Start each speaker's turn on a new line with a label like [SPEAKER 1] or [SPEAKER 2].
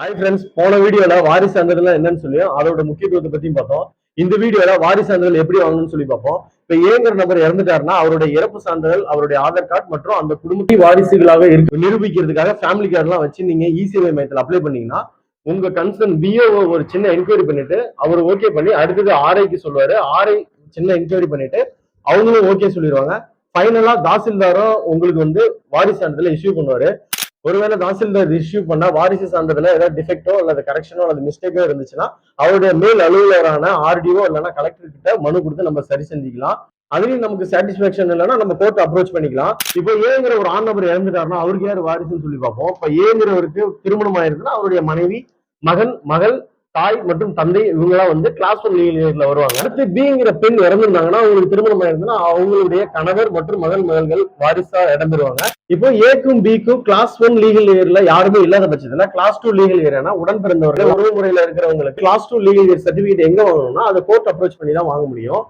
[SPEAKER 1] Hi friends போன வீடியோல வாரிசு சான்றிதழ் என்னன்னு சொல்லியும் அதோட முக்கியத்துவத்தை பத்தியும் பார்த்தோம். இந்த வீடியோல வாரிசு சான்றிதழ் எப்படி வாங்கணும்னு சொல்லி பார்ப்போம். இப்ப ஏங்கிற நபர் இறந்துட்டாருன்னா அவருடைய இறப்பு சான்றிதழ் அவருடைய ஆதார் கார்டு மற்றும் அந்த குடும்பத்தின் வாரிசுகளாக இருக்கு. நிரூபிக்கிறதுக்காக ஃபேமிலி கார்டுலாம் வச்சு நீங்க இசிஐ மையத்தில் அப்ளை பண்ணீங்கன்னா உங்க கன்சர்ன் பிஓ ஒரு சின்ன என்கொயரி பண்ணிட்டு அவர் ஓகே பண்ணி அடுத்தது ஆர்ஐக்கு சொல்லுவாரு. ஆர்ஐ சின்ன என்கொயரி பண்ணிட்டு அவங்களும் ஓகே சொல்லிடுவாங்க ஃபைனலா தாசில்தாரும் உங்களுக்கு வந்து வாரிசு சான்றிதழ் இஷ்யூ பண்ணுவாரு. ஒருவேளை தாசில்தார் இஷ்யூ பண்ணா வாரிசு சான்றதுல ஏதாவது டிஃபெக்டோ அல்லது கரெக்ஷனோ அல்லது மிஸ்டேக்கோ இருந்துச்சுன்னா அவருடைய மேல் அலுவலரான ஆர்டிஓ இல்லைன்னா கலெக்டர் கிட்ட மனு கொடுத்து நம்ம சரி செஞ்சுக்கலாம். அதுலயும் நமக்கு சாட்டிஸ்பாக்சன் இல்லைன்னா நம்ம கோர்ட் அப்ரோச் பண்ணிக்கலாம். இப்போ ஏங்கிற ஒரு ஆண் நபர் இறந்துட்டாருன்னா அவருக்கு யார் வாரிசுன்னு சொல்லி பார்ப்போம். இப்போ ஏங்கிறவருக்கு திருமணம் ஆயிருக்குன்னா அவருடைய மனைவி மகன் மகள் தாய் மற்றும் தந்தை இவங்கெல்லாம் வந்து கிளாஸ் ஒன் லீகல் வருவாங்க. அடுத்து பிங்கிற பெண் இறந்துருந்தாங்கன்னா அவங்களுக்கு திருமணம் ஆயிருந்ததுன்னா அவங்களுடைய கணவர் மற்றும் மகள் மகள்கள் வாரிசா இடம்பெறுவாங்க இப்போ ஏக்கும் பிக்கும் கிளாஸ் ஒன் லீகல் இயர்ல யாருமே இல்லாத பட்சத்துல கிளாஸ் டூ லீகல் இயர்னா உடன் பிறந்தவர்கள் உறவு முறையில இருக்கிறவங்களுக்கு class two legal heir certificate எங்க வாங்கணும்னா அதை கோர்ட் அப்ரோச் பண்ணி தான் வாங்க முடியும்.